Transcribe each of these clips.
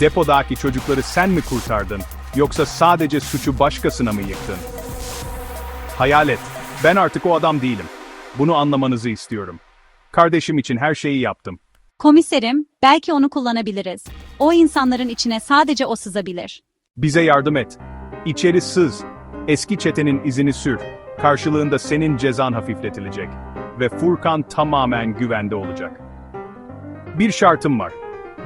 Depodaki çocukları sen mi kurtardın? Yoksa sadece suçu başkasına mı yıktın? Hayalet, ben artık o adam değilim. Bunu anlamanızı istiyorum. Kardeşim için her şeyi yaptım. Komiserim, belki onu kullanabiliriz. O insanların içine sadece o sızabilir. Bize yardım et. İçeri sız. Eski çetenin izini sür. Karşılığında senin cezan hafifletilecek. Ve Furkan tamamen güvende olacak. Bir şartım var.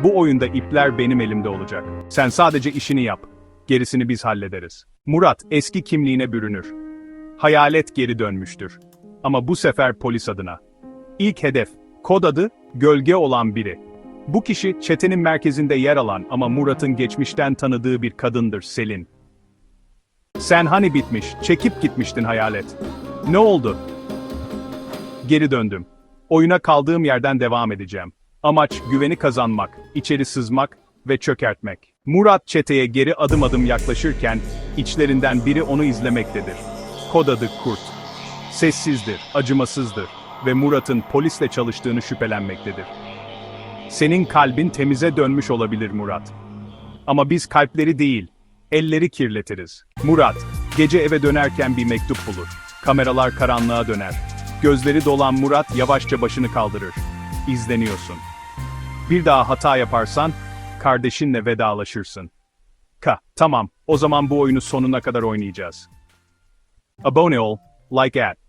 Bu oyunda ipler benim elimde olacak. Sen sadece işini yap. Gerisini biz hallederiz. Murat eski kimliğine bürünür. Hayalet geri dönmüştür. Ama bu sefer polis adına. İlk hedef, kod adı, gölge olan biri. Bu kişi çetenin merkezinde yer alan ama Murat'ın geçmişten tanıdığı bir kadındır Selin. Sen hani bitmiş, çekip gitmiştin hayalet. Ne oldu? Geri döndüm. Oyuna kaldığım yerden devam edeceğim. Amaç güveni kazanmak, içeri sızmak ve çökertmek. Murat çeteye geri adım adım yaklaşırken içlerinden biri onu izlemektedir. Kod adı Kurt. Sessizdir, acımasızdır ve Murat'ın polisle çalıştığını şüphelenmektedir. Senin kalbin temize dönmüş olabilir Murat. Ama biz kalpleri değil, elleri kirletiriz. Murat, gece eve dönerken bir mektup bulur. Kameralar karanlığa döner. Gözleri dolan Murat yavaşça başını kaldırır. İzleniyorsun. Bir daha hata yaparsan, kardeşinle vedalaşırsın. Ka, tamam, o zaman bu oyunu sonuna kadar oynayacağız. Abone ol, like at.